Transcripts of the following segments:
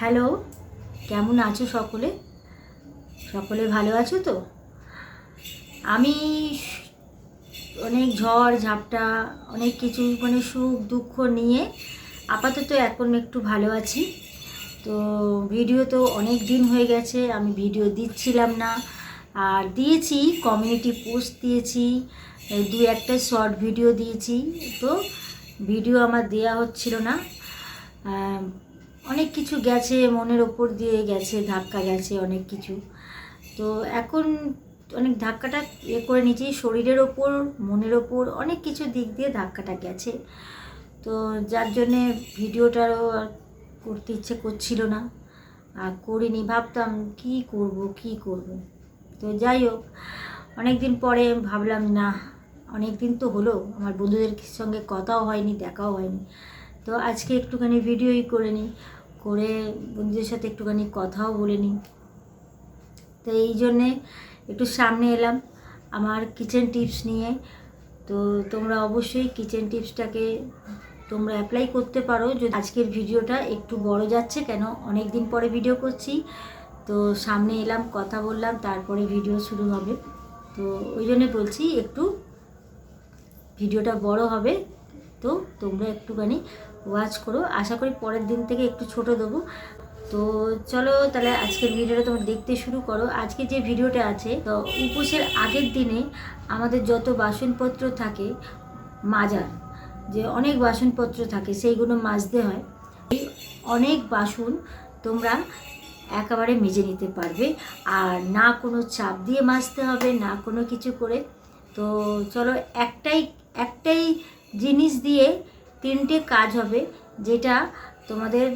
Hello, কেমন আছো সকলে? সকলে ভালো আছো তো? আমি অনেক ঝড়, ঝাপটা, অনেক কিছু মানে সুখ, দুঃখ নিয়ে আপাতত এখন একটু ভালো আছি। তো ভিডিও তো অনেক দিন হয়ে গেছে, আমি ভিডিও দিচ্ছিলাম না। আর দিয়েছি কমিউনিটি পোস্ট দিয়েছি দু একটা শর্ট ভিডিও দিয়েছি। তো ভিডিও আমার দেয়া হচ্ছিল না। অনেক কিছু গেছে, মনের ওপর দিয়ে গেছে, ধাক্কা গেছে অনেক কিছু। তো এখন অনেক ধাক্কাটা ইয়ে করে নিয়েছি, শরীরের ওপর, মনের ওপর অনেক কিছু দিক দিয়ে ধাক্কাটা গেছে। তো যার জন্যে ভিডিওটারও আর করতে ইচ্ছে করছিল না। আর করিনি, ভাবতাম কি করব কি করব। তো যাই হোক অনেক দিন পরে ভাবলাম, না অনেক দিন তো হলো, আমার বন্ধুদের সঙ্গে কথাও হয়নি, দেখাও হয়নি। তো আজকে একটুখানি ভিডিওই করে নিই। করে বন্ধুদের সাথে একটুখানি কথাও বলে নিই। তো এই জন্যে একটু সামনে এলাম আমার কিচেন টিপস নিয়ে। তো তোমরা অবশ্যই কিচেন টিপসটাকে তোমরা অ্যাপ্লাই করতে পারো। যদি আজকের ভিডিওটা একটু বড় যাচ্ছে, কেন অনেক দিন পরে ভিডিও করছি। তো সামনে এলাম, কথা বললাম, তারপরে ভিডিও শুরু হবে। তো ওই জন্যে বলছি একটু ভিডিওটা বড় হবে। তো তোমরা একটুখানি ওয়াচ করো। আশা করি পরের দিন থেকে একটু ছোট দেবো। তো চলো তাহলে আজকের ভিডিওটা তোমরা দেখতে শুরু করো। আজকে যে ভিডিওটা আছে, তো উপোসের আগের দিনে আমাদের যত বাসনপত্র থাকে, মাজার, যে অনেক বাসনপত্র থাকে, সেইগুলো মাজতে হয়। এই অনেক বাসন তোমরা একেবারে মেজে নিতে পারবে। আর না কোনো চাপ দিয়ে মাজতে হবে, না কোনো কিছু করে। তো চলো একটাই একটাই জিনিস দিয়ে তিনটে কাজ হবে, যেটা তোমাদের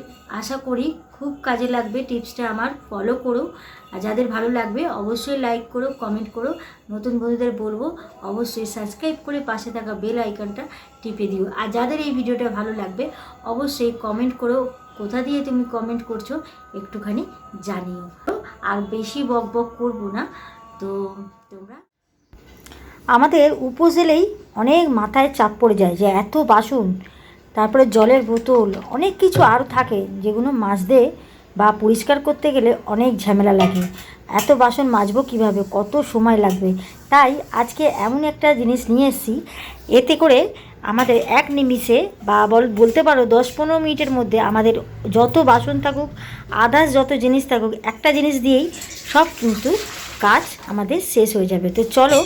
আশা করি খুব কাজে লাগবে। টিপসটা আমার ফলো করো। আর যাদের ভালো লাগবে, অবশ্যই লাইক করো কমেন্ট করো। নতুন বন্ধুদের বলব, অবশ্যই সাবস্ক্রাইব করে পাশে থাকা বেল আইকনটা টিপে দিও। আর যাদের এই ভিডিওটা ভালো লাগবে, অবশ্যই কমেন্ট করো, কোথা দিয়ে তুমি কমেন্ট করছ, একটুখানি জানিও। আর বেশি বক বক করব না, তো তোমরা আমাদের উপোস এলেই অনেক মাথায় চাপ পড়ে যায় যে এত বাসন তারপরে জলের বোতল, অনেক কিছু আরও থাকে যেগুলো মাজতে বা পরিষ্কার করতে গেলে অনেক ঝামেলা লাগে। এত বাসন মাজবো কীভাবে? কত সময় লাগবে? তাই আজকে এমন একটা জিনিস নিয়ে এসেছি। এতে করে আমাদের এক নিমিষে বা বল, বলতে পারো দশ পনেরো মিনিটের মধ্যে আমাদের যত বাসন থাকুক, আদার্স যত জিনিস থাকুক, একটা জিনিস দিয়েই সব কিন্তু কাজ আমাদের শেষ হয়ে যাবে। তো চলো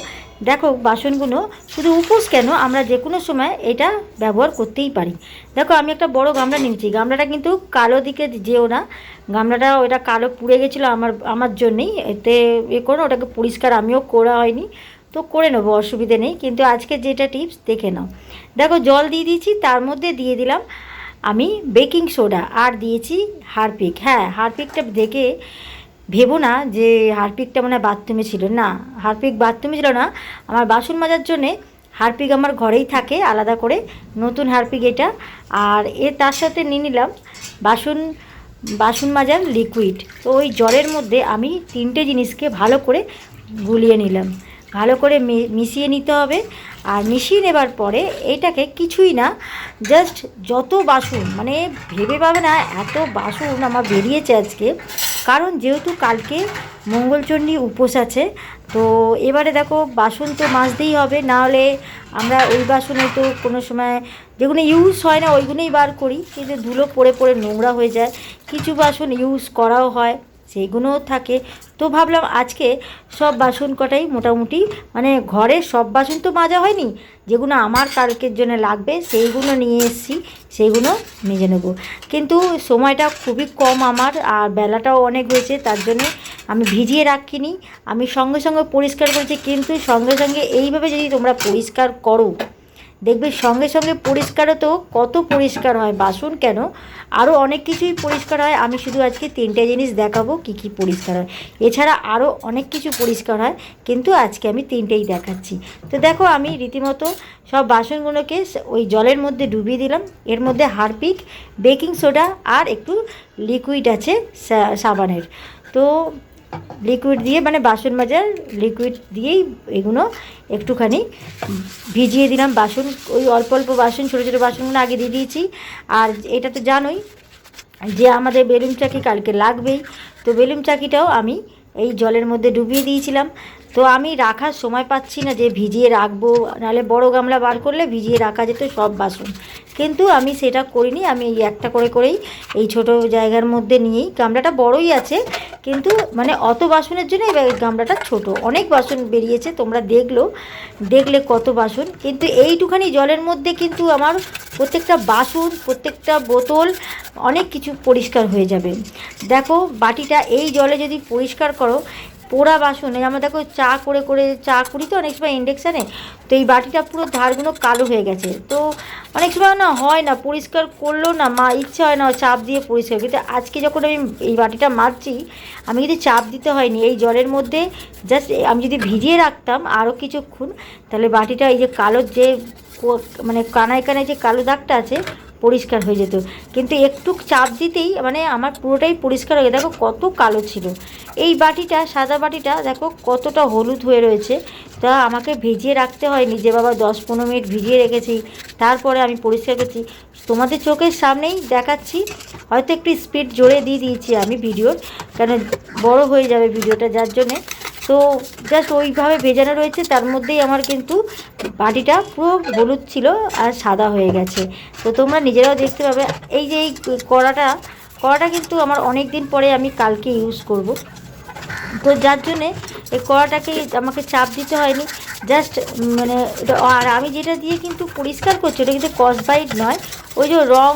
দেখো বাসনগুলো শুধু উপোস কেন? আমরা যে কোনো সময় এটা ব্যবহার করতেই পারি। দেখো আমি একটা বড় গামলা নিয়েছি। গামলাটা কিন্তু কালো দিকে যেও না। গামলাটা ওটা কালো পুড়ে গেছিল আমার আমার জন্যেই। এতে এ করো, ওটাকে পরিষ্কার আমিও করা হয়নি। তো করে নেব, অসুবিধে নেই। কিন্তু আজকে যেটা টিপস, দেখে নাও। দেখো জল দিয়ে দিয়েছি, তার মধ্যে দিয়ে দিলাম আমি বেকিং সোডা। আর দিয়েছি হারপিক। হ্যাঁ হারপিকটা দেখে ভেবো না যে হারপিকটা মানে বাথরুমে ছিল। না, হারপিক বাথরুমে ছিল না। আমার বাসন মাজার জন্যে হারপিক আমার ঘরেই থাকে, আলাদা করে। নতুন হারপিক এটা। আর এ তার সাথে নিয়ে নিলাম বাসন বাসন মাজার লিকুইড তো ওই জলের মধ্যে আমি তিনটে জিনিসকে ভালো করে গুলিয়ে নিলাম। ভালো করে মিশিয়ে নিতে হবে। আর মিশিয়ে নেবার পরে এটাকে কিছুই না জাস্ট যত বাসন মানে ভেবে পাবে না এত বাসন আমার বেরিয়েছে আজকে। কারণ যেহেতু কালকে মঙ্গলচণ্ডী উপোস আছে, তো এবারে দেখো বাসন তো মাজতেই হবে, না হলে আমরা ওই বাসনে তো কোনো সময় যেগুলো ইউজ হয় না ওইগুলোই বার করি। কিন্তু ধুলো পড়ে পড়ে নোংরা হয়ে যায়, কিছু বাসন ইউজ করাও হয়। সেইগুলোও থাকে। তো ভাবলাম আজকে সব বাসন কটাই মোটামুটি মানে ঘরের সব বাসন তো মাজা হয়নি, যেগুলো আমার কালকের জন্য লাগবে সেইগুলো নিয়ে এসেছি, সেইগুলো মেজে নেব। কিন্তু সময়টা খুবই কম আমার আর বেলাটাও অনেক হয়েছে, তার জন্য আমি ভিজিয়ে রাখিনি। আমি সঙ্গে সঙ্গে পরিষ্কার করেছি, কিন্তু সঙ্গে সঙ্গে এইভাবে যদি তোমরা পরিষ্কার করো দেখবে সঙ্গে সঙ্গে পরিষ্কারও তো কত পরিষ্কার হয়, বাসন কেন? আরও অনেক কিছুই পরিষ্কার হয়, আমি শুধু আজকে তিনটে জিনিস দেখাবো, কি কি পরিষ্কার হয়। এছাড়া আরও অনেক কিছু পরিষ্কার হয়, কিন্তু আজকে আমি তিনটেই দেখাচ্ছি। তো দেখো আমি রীতিমতো সব বাসনগুলোকে ওই জলের মধ্যে ডুবিয়ে দিলাম। এর মধ্যে হারপিক, বেকিং সোডা আর একটু লিকুইড আছে সাবানের। তো লিকুইড দিয়ে মানে বাসন মাজার লিকুইড দিয়েই এগুলো একটুখানি ভিজিয়ে দিলাম। বাসন, ওই অল্প অল্প বাসন, ছোটো ছোটো বাসনগুলো আগে দিয়ে দিয়েছি। আর এটা তো জানোই যে আমাদের বেলুন চাকি কালকে লাগবেই। তো বেলুন চাকিটাও আমি এই জলের মধ্যে ডুবিয়ে দিয়েছিলাম। তো আমি রাখার সময় পাচ্ছি না যে ভিজিয়ে রাখব, নাহলে বড় গামলা বার করলে ভিজিয়ে রাখা যেত সব বাসন। কিন্তু আমি সেটা করিনি, আমি এই একটা করে করেই এই ছোট জায়গার মধ্যে নিয়েই, গামলাটা বড়ই আছে কিন্তু মানে অত বাসনের জন্য এই গামলাটা ছোট। অনেক বাসন বেরিয়েছে, তোমরা দেখল। দেখলে কত বাসন। কিন্তু এইটুখানি জলের মধ্যে কিন্তু আমার প্রত্যেকটা বাসন, প্রত্যেকটা বোতল অনেক কিছু পরিষ্কার হয়ে যাবে। দেখো, বাটিটা এই জলে যদি পরিষ্কার করো পোড়া বাসনে আমরা দেখো চা করে করে চা করি তো, অনেক সময় ইন্ডাকশানে তো এই বাটিটা পুরো ধারগুলো কালো হয়ে গেছে। তো অনেক সময় না হয় না, পরিষ্কার করলেও না মা ইচ্ছা হয় না চাপ দিয়ে পরিষ্কার। কিন্তু আজকে যখন আমি এই বাটিটা মাজছি, আমি যদি চাপ দিতে হয়নি। এই জলের মধ্যে জাস্ট আমি যদি ভিজিয়ে রাখতাম আরও কিছুক্ষণ, তাহলে বাটিটা এই যে কালো যে মানে কানায় কানায় যে কালো দাগটা আছে পরিষ্কার হয়ে যেত। কিন্তু একটু চাপ দিতেই মানে আমার পুরোটাই পরিষ্কার হয়ে দেখো কত কালো ছিল। এই বাটিটা, সাদা বাটিটা, দেখো কতটা হলুদ হয়ে রয়েছে। তা আমাকে ভিজিয়ে রাখতে হয়নি। যে বাবা দশ পনেরো মিনিট ভিজিয়ে রেখেছি, তারপরে আমি পরিষ্কার করছি। তোমাদের চোখের সামনেই দেখাচ্ছি। হয়তো একটু স্পিড জোরে দিয়ে দিয়েছি আমি ভিডিওর কেন বড় হয়ে যাবে ভিডিওটা যার জন্যে তো জাস্ট ওইভাবে ভেজানো রয়েছে, তার মধ্যেই আমার কিন্তু বাটিটা পুরো হলুদ ছিল আর সাদা হয়ে গেছে। তো তোমরা নিজেরাও দেখতে পাবে, এই যে এই কড়াটা কড়াটা কিন্তু আমার অনেক দিন পরে আমি কালকে ইউজ করব। তো যার জন্যে এই কড়াটাকে আমাকে চাপ দিতে হয়নি জাস্ট মানে আর আমি যেটা দিয়ে কিন্তু পরিষ্কার করছি, ওটা কিন্তু কসবাইট নয়, ওই যে রং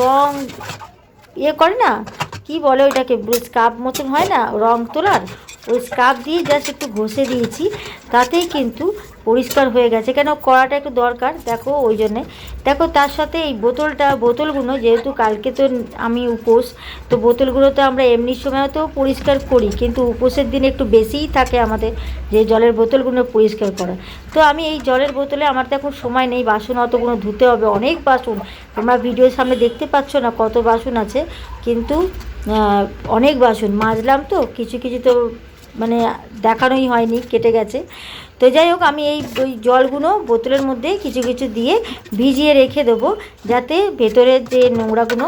রং ইয়ে করে না, কি বলে ওইটাকে স্কাপ মতন হয় না, রং তোলার ওই স্কাপ দিয়ে জাস্ট একটু ঘষে দিয়েছি, তাতেই কিন্তু পরিষ্কার হয়ে গেছে। কেন? কড়াটা একটু দরকার, দেখো, ওই জন্যে। দেখো, তার সাথে এই বোতলটা, বোতলগুলো, যেহেতু কালকে তো আমি উপোস, তো বোতলগুলো তো আমরা এমনি সময় তো পরিষ্কার করি, কিন্তু উপোসের দিন একটু বেশিই থাকে আমাদের যে জলের বোতলগুলো পরিষ্কার করা। তো আমি এই জলের বোতলে আমার তো এখন সময় নেই, বাসন অতগুলো ধুতে হবে, অনেক বাসন। তোমরা ভিডিওর সামনে দেখতে পাচ্ছ না কত বাসন আছে, কিন্তু অনেক বাসন। মাজলাম তো, কিছু কিছু তো মানে দেখানোই হয়নি, কেটে গেছে। তো যাই হোক, আমি এই ওই জলগুলো বোতলের মধ্যে কিছু কিছু দিয়ে ভিজিয়ে রেখে দেবো, যাতে ভেতরের যে নোংরাগুলো,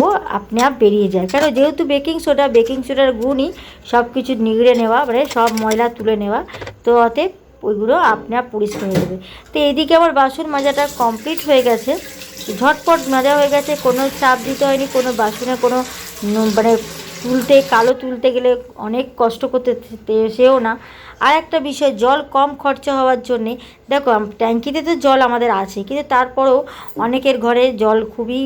ও আপনি আপ বেরিয়ে যায়। কারণ যেহেতু বেকিং সোডা, বেকিং সোডার গুণই সব কিছু নিগড়ে নেওয়া মানে সব ময়লা তুলে নেওয়া, তো অতএব ওইগুলো আপনি আপ পরিষ্কার হয়ে যাবে। তো এইদিকে আমার বাসন মাজাটা কমপ্লিট হয়ে গেছে। ঝটপট মাজা হয়ে গেছে, কোনো চাপ দিতে হয়নি, কোনো বাসনে কোনো মানে তুলতে, কালো তুলতে গেলে অনেক কষ্ট করতে সেও না। আর একটা বিষয়, জল কম খরচা হওয়ার জন্যে, দেখো ট্যাঙ্কিতে তো জল আমাদের আছে, কিন্তু তারপরেও অনেকের ঘরে জল খুবই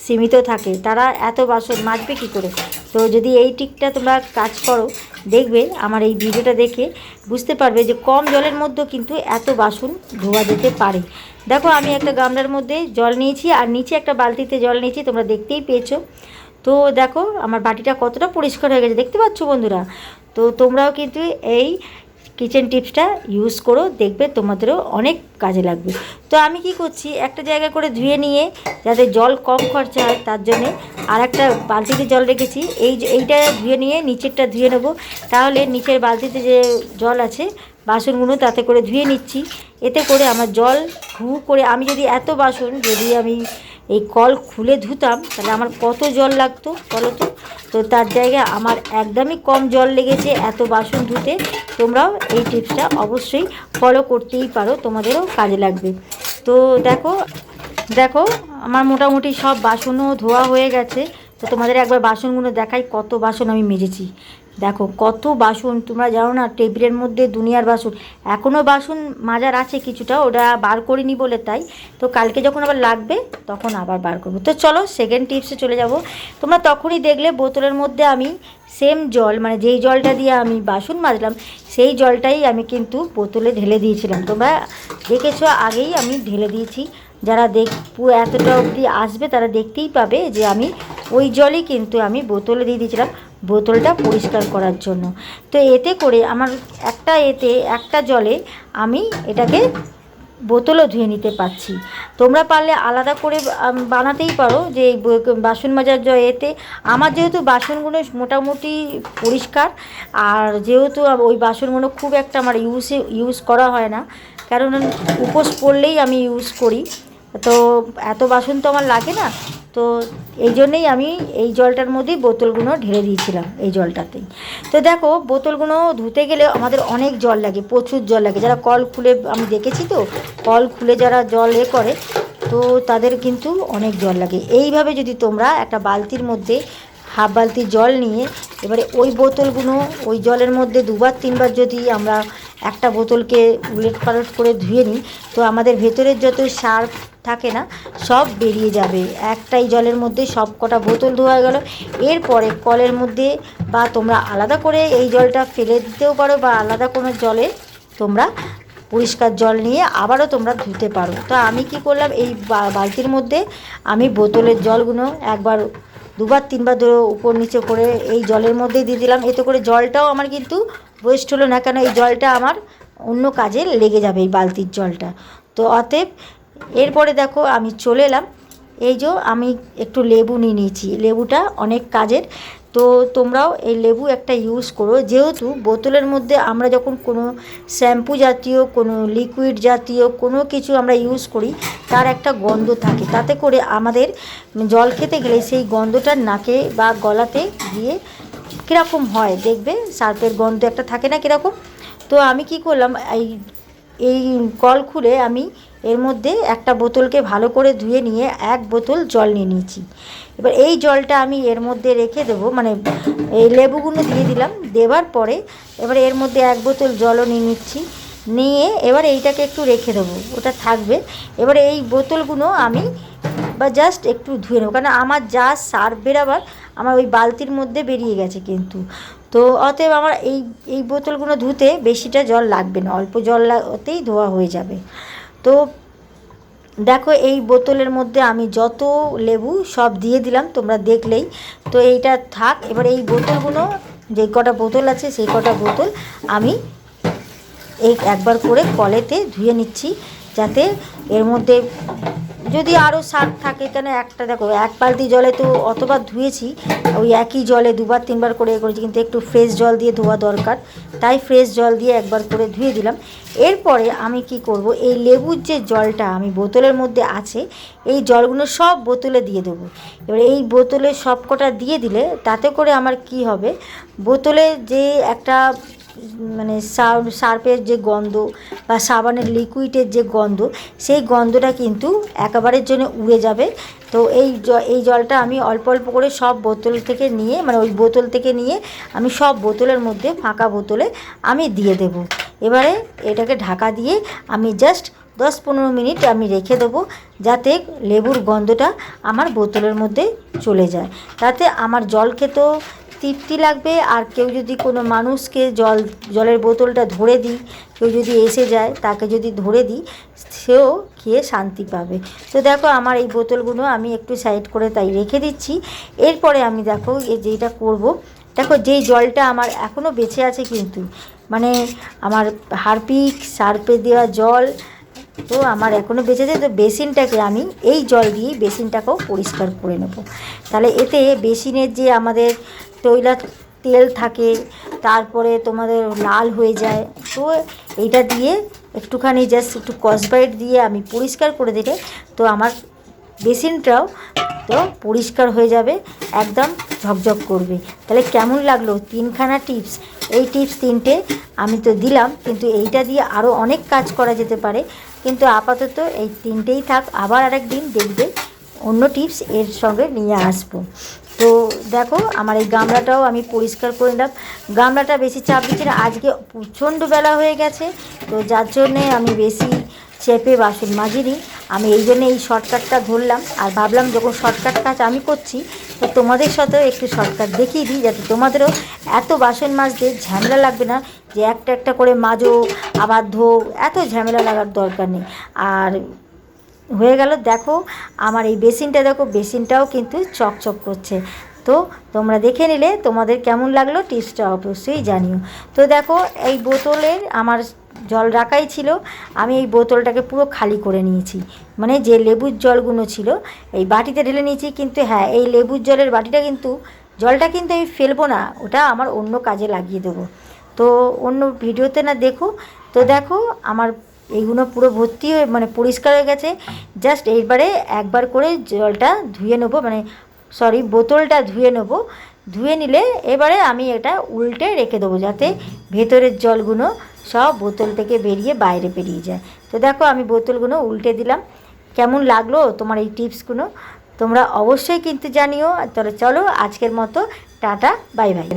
সীমিত থাকে। তারা এত বাসন মাজবে কী করে? তো যদি এই টিকটা তোমরা কাজ করো, দেখবে, আমার এই ভিডিওটা দেখে বুঝতে পারবে যে কম জলের মধ্যেও কিন্তু এত বাসন ধোয়া যেতে পারে। দেখো, আমি একটা গামলার মধ্যে জল নিয়েছি, আর নিচে একটা বালতিতে জল নিয়েছি, তোমরা দেখতেই পেয়েছ। তো দেখো, আমার বাটিটা কতটা পরিষ্কার হয়ে গেছে, দেখতে পাচ্ছ বন্ধুরা? তো তোমরাও কিন্তু এই কিচেন টিপসটা ইউজ করো, দেখবে তোমাদেরও অনেক কাজে লাগবে। তো আমি কি করছি, একটা জায়গা করে ধুয়ে নিয়ে, যাতে জল কম খরচা হয়, তার জন্যে আর একটা বালতিতে জল রেখেছি। এই এইটা ধুয়ে নিয়ে নিচেরটা ধুয়ে নেব। তাহলে নিচের বালতিতে যে জল আছে, বাসনগুলো তাতে করে ধুয়ে নিচ্ছি। এতে করে আমার জল হু করে, আমি যদি এত বাসন যদি আমি এই কল খুলে ধুতাম, তাহলে আমার কত জল লাগতো বলো তো? তো তার জায়গায় আমার একদমই কম জল লেগেছে এত বাসন ধুতে। তোমরাও এই টিপসটা অবশ্যই ফলো করতেই পারো, তোমাদেরও কাজে লাগবে। তো দেখো দেখো, আমার মোটামুটি সব বাসনও ধোয়া হয়ে গেছে। তো তোমাদের একবার বাসনগুলো দেখাই কত বাসন আমি মেজেছি। দেখো, কত বাসন, তোমরা জানো না, টেবিলের মধ্যে দুনিয়ার বাসন। এখনও বাসন মাজার আছে কিছুটা, ওটা বার করিনি বলে তাই। তো কালকে যখন আবার লাগবে, তখন আবার বার করব। তো চলো সেকেন্ড টিপসে চলে যাব। তোমরা তখনই দেখলে বোতলের মধ্যে আমি সেম জল মানে যেই জলটা দিয়ে আমি বাসন মাজলাম, সেই জলটাই আমি কিন্তু বোতলে ঢেলে দিয়েছিলাম। তোমরা দেখেছ, আগেই আমি ঢেলে দিয়েছি। যারা দেখ এতটা অবধি আসবে, তারা দেখতেই পাবে যে আমি ওই জলই কিন্তু আমি বোতলে দিয়ে দিয়েছিলাম। বোতলটা পরিষ্কার করার জন্য। তো এতে করে আমার একটা এতে, একটা জলে আমি এটাকে বোতলও ধুয়ে নিতে পারছি। তোমরা পারলে আলাদা করে বানাতেই পারো যে বাসন মাজার জ এতে। আমার যেহেতু বাসনগুলো মোটামুটি পরিষ্কার, আর যেহেতু ওই বাসনগুলো খুব একটা আমার ইউজে ইউজ করা হয় না, কারণ উপোস পড়লেই আমি ইউজ করি। তো এত বাসন তো আমার লাগে না। তো এই জন্যেই আমি এই জলটার মধ্যেই বোতলগুলো ঢেলে দিয়েছিলাম এই জলটাতেই। তো দেখো, বোতলগুলো ধুতে গেলে আমাদের অনেক জল লাগে, প্রচুর জল লাগে। যারা কল খুলে, আমি দেখেছি তো, কল খুলে যারা জল এ করে, তো তাদের কিন্তু অনেক জল লাগে। এইভাবে যদি তোমরা একটা বালতির মধ্যে হাফ বালতি জল নিয়ে এবারে ওই বোতলগুলো ওই জলের মধ্যে দুবার, তিনবার যদি আমরা একটা বোতলকে উলট পালট করে ধুয়ে নিই, তো আমাদের ভেতরের যত সার থাকে না, সব বেরিয়ে যাবে। একটাই জলের মধ্যে সব কটা বোতল ধোয়া গেল। এরপরে কলের মধ্যে বা তোমরা আলাদা করে এই জলটা ফেলে দিতেও পারো বা আলাদা কোনো জলে তোমরা পরিষ্কার জল নিয়ে আবারও তোমরা ধুতে পারো। তো আমি কি করলাম, এই বালতির মধ্যে আমি বোতলের জলগুলো একবার দুবার, তিনবার ধরে উপর, নিচে করে এই জলের মধ্যেই দিয়ে দিলাম। এতে করে জলটাও আমার কিন্তু ওয়েস্ট হলো না, কেন এই জলটা আমার অন্য কাজে লেগে যাবে, এই বালতির জলটা। তো অতএব এরপরে দেখো আমি চলে এলাম। এই যে আমি একটু লেবু নিয়ে নিয়েছি। লেবুটা অনেক কাজের। তো তোমরাও এই লেবু একটা ইউজ করো। যেহেতু বোতলের মধ্যে আমরা যখন কোনো শ্যাম্পু জাতীয়, কোনো লিকুইড জাতীয় কোনো কিছু আমরা ইউজ করি, তার একটা গন্ধ থাকে। তাতে করে আমাদের জল খেতে গেলে সেই গন্ধটা নাকে বা গলাতে গিয়ে কীরকম হয় দেখবে? সার্পের গন্ধ একটা থাকে না কীরকম? তো আমি কি করলাম, এই এই কল খুলে আমি এর মধ্যে একটা বোতলকে ভালো করে ধুয়ে নিয়ে এক বোতল জল নিয়ে নিয়েছি। এবার এই জলটা আমি এর মধ্যে রেখে দেবো মানে এই লেবুগুলো দিয়ে দিলাম, দেওয়ার পরে এবার এর মধ্যে এক বোতল জলও নিয়ে নিচ্ছি। নিয়ে এবার এইটাকে একটু রেখে দেবো, ওটা থাকবে। এবারে এই বোতলগুলো আমি বা জাস্ট একটু ধুয়ে নেব, কারণ আমার যা সার বেরাবার আমার ওই বালতির মধ্যে বেরিয়ে গেছে কিন্তু। তো অতএব আমার এই এই বোতলগুলো ধুতে বেশিটা জল লাগবে না, অল্প জল লাগতেই ধোয়া হয়ে যাবে। তো দেখো এই বোতলের মধ্যে আমি যত লেবু সব দিয়ে দিলাম, তোমরা দেখলেই। তো এইটা থাক, এবার এই বোতলগুলো, যে কটা বোতল আছে সেই কটা বোতল আমি এই একবার করে কলেতে ধুয়ে নিচ্ছি, যাতে এর মধ্যে যদি আরও শাক থাকে, কেন একটা দেখো, এক বালতি জলে তো অতবার ধুয়েছি, ওই একই জলে দুবার, তিনবার করে এ করেছি, কিন্তু একটু ফ্রেশ জল দিয়ে ধোয়া দরকার, তাই ফ্রেশ জল দিয়ে একবার করে ধুয়ে দিলাম। এরপরে আমি কি করব, এই লেবুর যে জলটা আমি বোতলের মধ্যে আছে, এই জলগুলো সব বোতলে দিয়ে দেবো। এবার এই বোতলে সব কটা দিয়ে দিলে, তাতে করে আমার কি হবে, বোতলে যে একটা মানে সার- সার্ফের যে গন্ধ বা সাবানের লিকুইডের যে গন্ধ, সেই গন্ধটা কিন্তু একেবারের জন্য উড়ে যাবে। তো এই এই জলটা আমি অল্প অল্প করে সব বোতল থেকে নিয়ে মানে ওই বোতল থেকে নিয়ে আমি সব বোতলের মধ্যে ফাঁকা বোতলে আমি দিয়ে দেব। এবারে এটাকে ঢাকা দিয়ে আমি জাস্ট দশ পনেরো মিনিট আমি রেখে দেবো যাতে লেবুর গন্ধটা আমার বোতলের মধ্যে চলে যায়। তাতে আমার জল খেতেও তৃপ্তি লাগবে। আর কেউ যদি কোনো মানুষকে জল, জলের বোতলটা ধরে দিই, কেউ যদি এসে যায়, তাকে যদি ধরে দিই, সেও খেয়ে শান্তি পাবে। তো দেখো আমার এই বোতলগুলো আমি একটু সাইড করে তাই রেখে দিচ্ছি। এরপরে আমি দেখো যেটা করব, দেখো যেই জলটা আমার এখনও বেঁচে আছে কিন্তু মানে আমার হারপিক, সার্পে দেওয়া জল, তো আমার এখনও বেঁচে আছে। তো বেসিনটাকে আমি এই জল দিয়েই বেসিনটাকেও পরিষ্কার করে নেব। তাহলে এতে বেসিনের যে আমাদের তৈলা তেল থাকে, তারপরে তোমাদের লাল হয়ে যায়। তো এইটা দিয়ে একটুখানি জাস্ট একটু কসবাইট দিয়ে আমি পরিষ্কার করে দিলে তো আমার বেসিনটাও তো পরিষ্কার হয়ে যাবে, একদম ঝকঝক করবে। তাহলে কেমন লাগল? তিনখানা টিপস এই টিপস তিনটে আমি তো দিলাম, কিন্তু এইটা দিয়ে আরও অনেক কাজ করা যেতে পারে। কিন্তু আপাতত এই তিনটেই থাক, আবার আরেক দিন দেখবে অন্য টিপস এর সঙ্গে নিয়ে আসব। তো দেখো, আমার এই গামলাটাও আমি পরিষ্কার করে নিলাম। গামলাটা বেশি চাপ দিচ্ছে না, আজকে প্রচণ্ড বেলা হয়ে গেছে, তো যার জন্যে আমি বেশি চেপে বাসন মাজিনি। আমি এই জন্য এই শর্টকাটটা ধরলাম, আর ভাবলাম যখন শর্টকাট কাজ আমি করছি, তো তোমাদের সাথেও একটু শর্টকাট দেখিয়ে দিই, যাতে তোমাদেরও এত বাসন মাজতে ঝামেলা লাগবে না, যে একটা একটা করে মাজো, আবার ধো, এত ঝামেলা লাগার দরকার নেই। আর হয়ে গেল। দেখো, আমার এই বেসিনটা, দেখো, বেসিনটাও কিন্তু চকচক করছে। তো তোমরা দেখে নিলে তোমাদের কেমন লাগল টিপসটা অবশ্যই জানিও। তো দেখো, এই বোতলের আমার জল রাখাই ছিল। আমি এই বোতলটাকে পুরো খালি করে নিয়েছি। মানে যে লেবুর জলগুলো ছিল, এই বাটিতে ঢেলে নিয়েছি। কিন্তু হ্যাঁ এই লেবুর জলের বাটিটা কিন্তু, জলটা কিন্তু আমি ফেলব না, ওটা আমার অন্য কাজে লাগিয়ে দেবো। তো অন্য ভিডিওতে না দেখো। তো দেখো, আমার এইগুলো পুরো ভর্তি হয়ে মানে পরিষ্কার হয়ে গেছে। জাস্ট এইবারে একবার করে জলটা ধুয়ে নেব মানে সরি বোতলটা ধুয়ে নেব। ধুয়ে নিলে এবারে আমি এটা উল্টে রেখে দেবো যাতে ভেতরের জলগুলো সব বোতল থেকে বেরিয়ে বাইরে বেরিয়ে যায়। তো দেখো আমি বোতলগুলো উল্টে দিলাম। কেমন লাগল তোমার এই টিপসগুলো? তোমরা অবশ্যই কিন্তু জানিও। তাহলে চলো আজকের মতো, টাটা, বাই বাই।